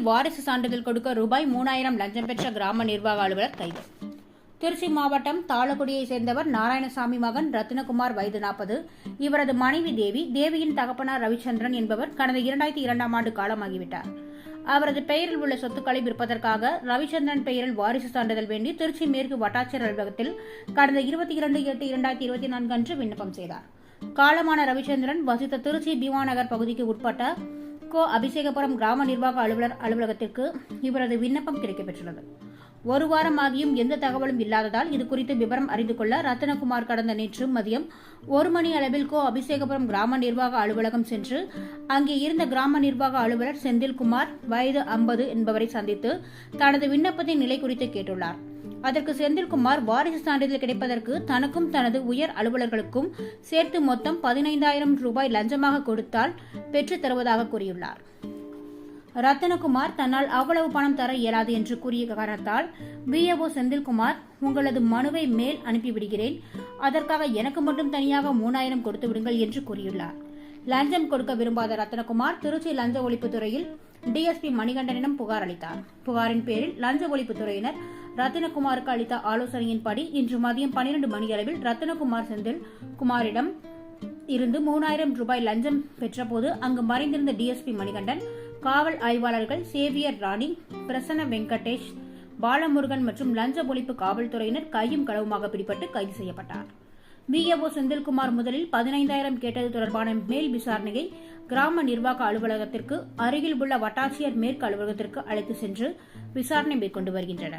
பெயரில் வாரிசு சான்றிதழ் கொடுக்க ரூபாய் மூணாயிரம் லஞ்சம் பெற்ற கிராம நிர்வாக அலுவலர் கைது. திருச்சி மாவட்டம் தாளக்குடியை சேர்ந்தவர் நாராயணசாமி மகன் ரத்னகுமார் வயது நாற்பது. இவரது மனைவி தேவி தேவியின் தகப்பனார் ரவிச்சந்திரன் என்பவர் கடந்த இரண்டாயிரத்தி இரண்டாம் ஆண்டு காலமாகிவிட்டார். அவரது பெயரில் உள்ள சொத்துக்களை விற்பதற்காக ரவிச்சந்திரன் பெயரில் வாரிசு சான்றிதழ் வேண்டி திருச்சி மேற்கு வட்டாட்சியர் அலுவலகத்தில் கடந்த இருபத்தி இரண்டு எட்டு இரண்டாயிரத்தி இருபத்தி நான்கு அன்று விண்ணப்பம் செய்தார். காலமான ரவிச்சந்திரன் வசித்த திருச்சி பீமாநகர் பகுதிக்கு உட்பட்ட கோ அபிஷேகபுரம் கிராம நிர்வாக அலுவலர் அலுவலகத்திற்கு இவரது விண்ணப்பம் கிடைக்கப்பெற்றுள்ளது. ஒரு வாரம் ஆகியும் எந்த தகவலும் இல்லாததால் இது குறித்து விவரம் அறிந்து கொள்ள ரத்னகுமார் கடந்த நேற்று மதியம் ஒரு மணி அளவில் கோ அபிஷேகபுரம் கிராம நிர்வாக அலுவலகம் சென்று அங்கே இருந்த கிராம நிர்வாக அலுவலர் செந்தில்குமார் வயது ஐம்பது என்பவரை சந்தித்து தனது விண்ணப்பத்தின் நிலை குறித்து கேட்டுள்ளார். அதற்கு செந்தில்குமார் வாரிசு சான்றிதழ் கிடைப்பதற்கு தனக்கும் தனது உயர் அலுவலர்களுக்கும் சேர்த்து மொத்தம் பதினைந்தாயிரம் ரூபாய் லஞ்சமாக கொடுத்தால் பெற்றுத் தருவதாக கூறியுள்ளார். ரத்தனகுமார் தன்னால் அவ்வளவு பணம் தர இயலாது என்று கூறிய காரணத்தால் பிஏஓ செந்தில்குமார் உங்களது மனுவை மேல் அனுப்பிவிடுகிறேன். அதற்காக எனக்கு மட்டும் தனியாக மூணாயிரம் கொடுத்து விடுங்கள் என்று கூறியுள்ளார். லஞ்சம் கொடுக்க விரும்பாத ரத்னகுமார் திருச்சி லஞ்ச ஒழிப்புத்துறையில் டிஎஸ்பி மணிகண்டனிடம் புகார் அளித்தார். புகாரின் பேரில் லஞ்ச ஒழிப்புத்துறையினர் ரத்தினகுமாருக்கு அளித்த ஆலோசனையின்படி இன்று மதியம் பனிரெண்டு மணியளவில் ரத்தினகுமார் செந்தில் குமாரிடம் இருந்து மூணாயிரம் ரூபாய் லஞ்சம் பெற்றபோது அங்கு மறைந்திருந்த டிஎஸ்பி மணிகண்டன் காவல் ஆய்வாளர்கள் சேவியர் ராணி பிரசன்ன வெங்கடேஷ் பாலமுருகன் மற்றும் லஞ்ச ஒழிப்பு காவல்துறையினர் கையும் களவுமாக பிடிபட்டு கைது செய்யப்பட்டார். விஏஓ செந்தில்குமார் முதலில் பதினைந்தாயிரம் கேட்டது தொடர்பான மேல் விசாரணையை கிராம நிர்வாக அலுவலகத்திற்கு அருகில் உள்ள வட்டாட்சியர் மேற்கு அலுவலகத்திற்கு அழைத்து சென்று விசாரணை மேற்கொண்டு வருகின்றனர்.